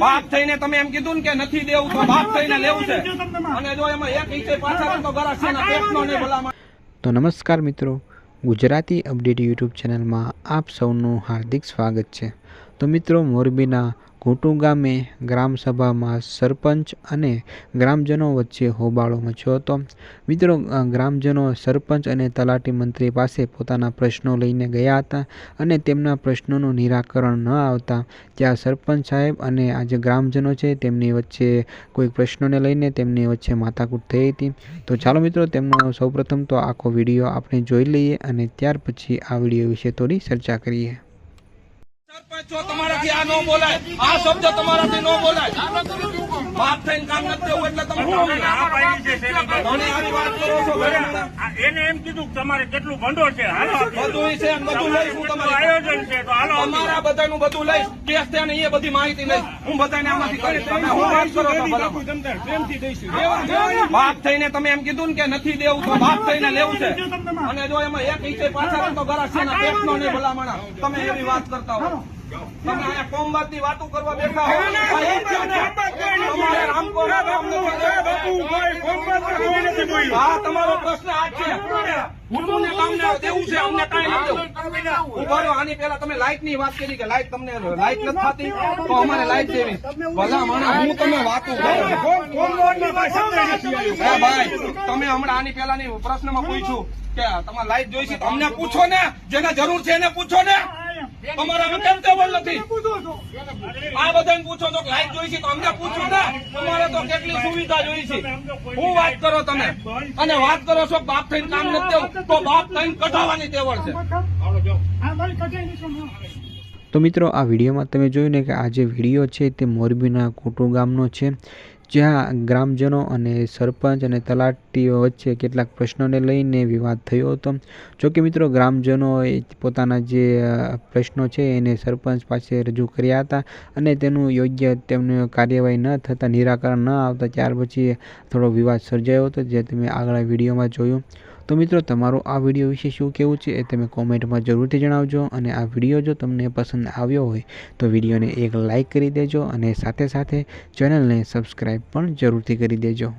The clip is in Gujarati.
બાપ થઈને તમે એમ કીધું ને કે નથી દેવું તો બાપ થઈને લેવું છે. અને જો એમાં એક ઈંચે પાછા તો ગરાસ છે ને પેટનો નહીં. ભલામણ. તો નમસ્કાર મિત્રો ગુજરાતી અપડેટ યુટ્યુબ ચેનલમાં આપ સૌનું હાર્દિક સ્વાગત છે. તો મિત્રો મોરબીના ઘોટુ ગામે ગ્રામસભામાં સરપંચ અને ગ્રામજનો વચ્ચે હોબાળો મચ્યો હતો. મિત્રો ગ્રામજનો, સરપંચ અને તલાટી મંત્રી પાસે પોતાના પ્રશ્નો લઈને ગયા હતા અને તેમના પ્રશ્નોનું નિરાકરણ ન આવતા ત્યાં સરપંચ સાહેબ અને આ જે ગ્રામજનો છે તેમની વચ્ચે કોઈ પ્રશ્નોને લઈને તેમની વચ્ચે માથાકૂટ થઈ હતી. તો ચાલો મિત્રો, તેમનો સૌપ્રથમ તો આખો વીડિયો આપણે જોઈ લઈએ અને ત્યાર પછી આ વીડિયો વિશે થોડી ચર્ચા કરીએ. સરપંચ છો તમારાથી આ ન બોલાય. આ શબ્દ તમારાથી ન બોલાય. બાપ થઈને કામ નથી દેવું એટલે તમે ના પાડી છે શેરીમાં. મને આવી વાત કરો છો ઘરે મને. આ એને એમ કીધું તમારે કેટલું ભંડોળ છે હાલો. બધું છે બધું લઈશ હું તમારું આયોજન છે તો હાલો. તમારા બધાનું બધું લઈશ. કેસ છે ને એ બધી માહિતી લઈશ. હું બધાને આમાંથી કરીશ તમે હું વાત કરો બાપ થઈને તમે એમ કીધું ને કે નથી દેવું તો બાપ થઈને લેવું છે. અને જો એમાં એક ઈચ્છે પાછળ તો ને નહીં. ભલામણ. તમે એવી વાત કરતા હો. તમે અહીંયા વાતો કરવા બેઠા. તમારે હા તમારો પ્રશ્ન આ છે. હુંને કામને દેવું છે અમને કાંઈ નથી દેવું. ઊભા રહો આની પેલા તમે ની વાત કરી કે લાઈટ તમને લાઈટ નથી થતી તો અમારે લાઈટ દેવી. ભલા માણસ હું તમે વાતો ભાઈ તમે હમણાં આની પહેલાની પ્રશ્નમાં પૂછ્યું કે તમારે લાઈટ જોઈશે અમને પૂછો ને જેને જરૂર છે એને પૂછો ને. તમારા કેમ ટેબલ નથી? આ બધાને પૂછો છો લાઈટ જોઈ છે તો અમને પૂછો ને. તમારે તો કેટલી સુવિધા જોઈ છે. હું વાત કરો તમે? અને વાત કરો છો બાપ થઈને કામ નથી તો બાપ થઈને કઢાવવાની તેવડ છે. તો મિત્રો, આ વિડીયોમાં તમે જોયું ને કે આ જે વીડિયો છે તે મોરબીના કોટુ ગામનો છે. જ્યાં ગ્રામજનો અને સરપંચ અને તલાટીઓ વચ્ચે કેટલાક પ્રશ્નોને લઈને વિવાદ થયો હતો. જોકે મિત્રો, ગ્રામજનોએ પોતાના જે પ્રશ્નો છે એને સરપંચ પાસે રજૂ કર્યા હતા અને તેનું યોગ્ય તેમની કાર્યવાહી ન થતાં નિરાકરણ ન આવતા ત્યાર પછી થોડો વિવાદ સર્જાયો હતો, જે તમે આગળ વિડીયોમાં જોયું. તો મિત્રો, તમારું આ વીડિયો વિશે શું કહેવું છે એ તમે કોમેન્ટમાં જરૂરથી જણાવજો અને આ વીડિયો જો તમને પસંદ આવ્યો હોય તો વિડીયોને એક લાઈક કરી દેજો અને સાથે સાથે ચેનલને સબસ્ક્રાઈબ પણ જરૂરથી કરી દેજો.